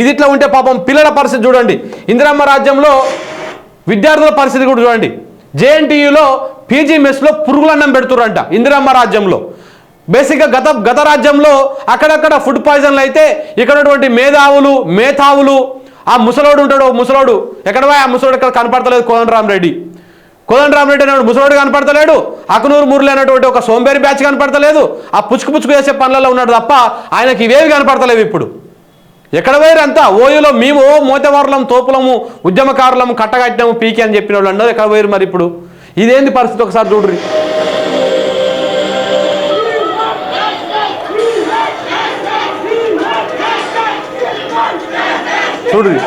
ఇది ఇట్లా ఉంటే పాపం పిల్లల పరిస్థితి చూడండి. ఇందిరమ్మ రాజ్యంలో విద్యార్థుల పరిస్థితి కూడా చూడండి. జేఎన్టీయూలో పీజీ మెస్లో పురుగులన్నం పెడుతురంట ఇందిరమ్మ రాజ్యంలో. బేసిక్గా గత గత రాజ్యంలో అక్కడక్కడ ఫుడ్ పాయిజన్లు అయితే ఇక్కడ ఉన్నటువంటి మేధావులు మేధావులు ఆ ముసలోడు ఉంటాడు ముసలోడు. ఎక్కడ ఆ ముసలోడు ఇక్కడ కనపడతలేదు కోదండరామరెడ్డి రెడ్డి. రెడ్డి అనేవాడు ముసలోడు కనపడతలేడు. అకనూరు మురళి అనేటువంటి ఒక సోంబేరి బ్యాచ్ కనపడతలేదు. ఆ పుచ్చుకు పుచ్చుకు చేసే పనులలో ఉన్నాడు తప్ప ఆయనకి ఇవేవి కనపడతలేవు ఇప్పుడు. ఎక్కడ పోయారంతా? ఓయూలో మేము ఓ మోతవారులం తోపులము ఉద్యమకారులము కట్టగట్టినాము పీకే అని చెప్పిన వాళ్ళు అన్నారు ఎక్కడ పోయారు మరి ఇప్పుడు? ఇదేంది పరిస్థితి ఒకసారి చూడ్రి. చూడ్రి.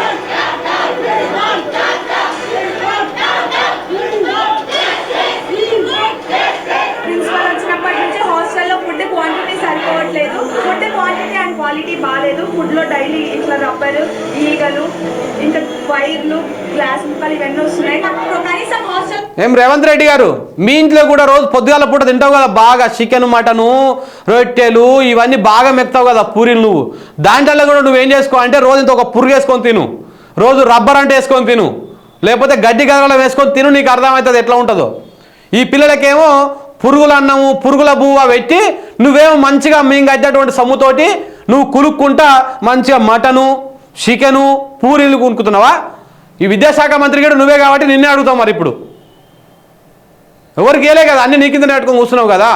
క్వాలిటీ బాగాలేదు ఫుడ్లో డైలీ ఇట్లా రబ్బరు ఈగలు ఇంకా వైర్లు గ్లాస్ ముక్కలు ఇవన్నీ వస్తున్నాయి. నాకు కనీసం హాస్టల్ ఏం రేవంత్ రెడ్డి గారు మీ ఇంట్లో కూడా రోజు పొద్దుగాల పూట తింటావు కదా బాగా చికెన్ మటను రొట్టెలు ఇవన్నీ బాగా మెక్తావు కదా పూరీలు నువ్వు. దాంట్లో కూడా నువ్వేం చేసుకో అంటే రోజు ఇంత ఒక పురుగు వేసుకొని తిను. రోజు రబ్బర్ అంటే వేసుకొని తిను. లేకపోతే గడ్డి గదగల వేసుకొని తిను నీకు అర్థమవుతుంది ఎట్లా ఉంటుందో. ఈ పిల్లలకేమో పురుగుల అన్నము పురుగుల బువ్వ పెట్టి నువ్వేమో మంచిగా మేము కట్టినటువంటి సొమ్ముతోటి నువ్వు కులుక్కుంటా మంచిగా మటను చికెను పూరీలు కొనుక్కుతున్నావా? ఈ విద్యాశాఖ మంత్రి కూడా నువ్వే కాబట్టి నిన్నే అడుగుతావు మరి ఇప్పుడు. ఎవరికి ఏలే కదా అన్ని నీ కింద పెట్టుకొని కూర్చున్నావు కదా.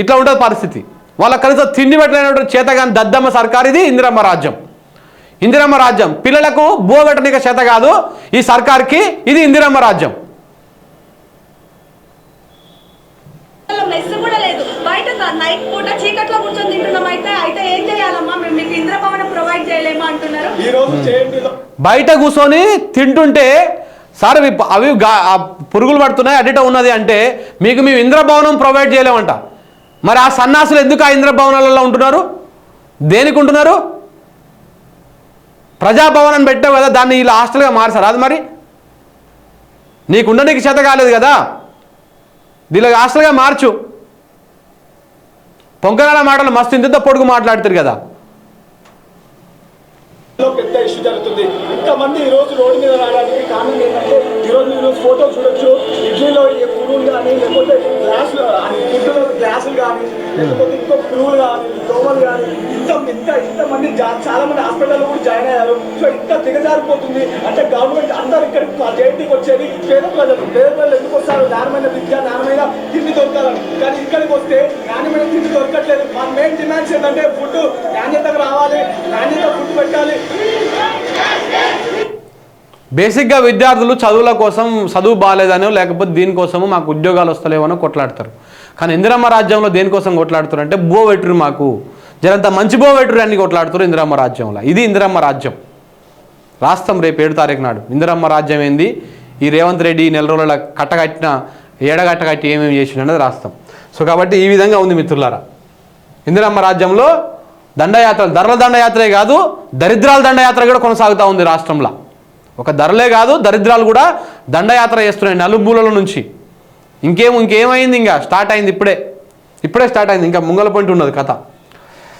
ఇట్లా ఉంటుంది పరిస్థితి. వాళ్ళ కలిసి తిండి పెట్టలేనటువంటి చేతగాని దద్దమ్మ సర్కార్ ఇది ఇందిరమ్మ రాజ్యం. ఇందిరమ్మ రాజ్యం. పిల్లలకు బోగట్టనిక చేత కాదు ఈ సర్కార్కి ఇది ఇందిరమ్మ రాజ్యం మెస్ కూడా లేదు బయట నైట్ పూట చీకట్లో కూర్చొని తింటున్నాం అయితే అయితే ఏం చేయాలమ్మా? మేము మీకు ఇంద్రభవనం ప్రొవైడ్ చేయలేమా అంటున్నారు. ఈ రోజు చేయండిలో బయట కూర్చొని తింటుంటే సార్ అవి అవి పురుగులు పడుతున్నాయి అడిట ఉన్నది అంటే మీకు మేము ఇంద్రభవనం ప్రొవైడ్ చేయలేమంట. మరి ఆ సన్నాసులు ఎందుకు ఆ ఇంద్రభవనాలలో ఉంటున్నారు? దేనికి ఉంటున్నారు? ప్రజాభవనం పెట్టావు కదా దాన్ని ఇలా హాస్టల్గా మార్చారు అది మరి? నీకు ఉండడానికి చేత కాలేదు కదా? దీనికి హాస్టల్గా మార్చు. పొంకనాల మాటలు మస్తు ఇంత పొడుగు మాట్లాడతారు కదా. పెద్ద ఇష్యూ జరుగుతుంది. ఇంతమంది ఈ రోజు రోడ్డు మీద రావడానికి కారణం ఏంటంటే ఈ రోజు మీరు ఫోటో చూడొచ్చు. ఇడ్లీలో ఈ పురుగులు కానీ లేకపోతే గ్లాసులు ఫుడ్లో గ్లాసులు కానీ లేకపోతే ఇంకో పురుగులు కానీ దోమలు కానీ ఇంత ఇంత ఇంతమంది చాలా మంది హాస్పిటల్లో కూడా జాయిన్ అయ్యారు. సో ఇంత దిగజారిపోతుంది. అంటే గవర్నమెంట్ అందరు ఇక్కడ జయంతికి వచ్చేది పేద ప్రజలు. పేద ప్రజలు ఎందుకు వస్తారు? నాణ్యమైన విద్య నాణ్యమైన తిండి చేసేదంటే ఫుడ్ నాణ్యతకు రావాలి నాణ్యత ఫుడ్ పెట్టాలి. బేసిక్గా విద్యార్థులు చదువుల కోసం చదువు బాగాలేదనో లేకపోతే దీనికోసము మాకు ఉద్యోగాలు వస్తలేవనో కొట్లాడతారు. కానీ ఇందిరమ్మ రాజ్యంలో దేనికోసం కొట్లాడుతారు అంటే బో వెట్రు మాకు. జరంత మంచి బో వెట్టురు అన్ని కొట్లాడుతారు ఇందిరమ్మ రాజ్యంలో. ఇది ఇందిరమ్మ రాజ్యం. రాస్తాం రేపు ఏడు తారీఖు నాడు. ఇందిరమ్మ రాజ్యం ఏంది? ఈ రేవంత్ రెడ్డి ఈ నెల రోజుల కట్టగట్టిన ఏడగట్టగట్టి ఏమేమి చేసిండు అనేది రాస్తాం సో కాబట్టి ఈ విధంగా ఉంది మిత్రులారా. ఇందిరమ్మ రాజ్యంలో దండయాత్ర ధరల దండయాత్రే కాదు దరిద్రాల దండయాత్ర కూడా కొనసాగుతూ ఉంది రాష్ట్రంలో. ఒక ధరలే కాదు దరిద్రాలు కూడా దండయాత్ర చేస్తున్నాయి నలుమూలల నుంచి. ఇంకేం ఇంకేమైంది ఇంకా? స్టార్ట్ అయింది ఇప్పుడే. ఇప్పుడే స్టార్ట్ అయింది. ఇంకా ముంగల పాయింట్ ఉన్నది కథ.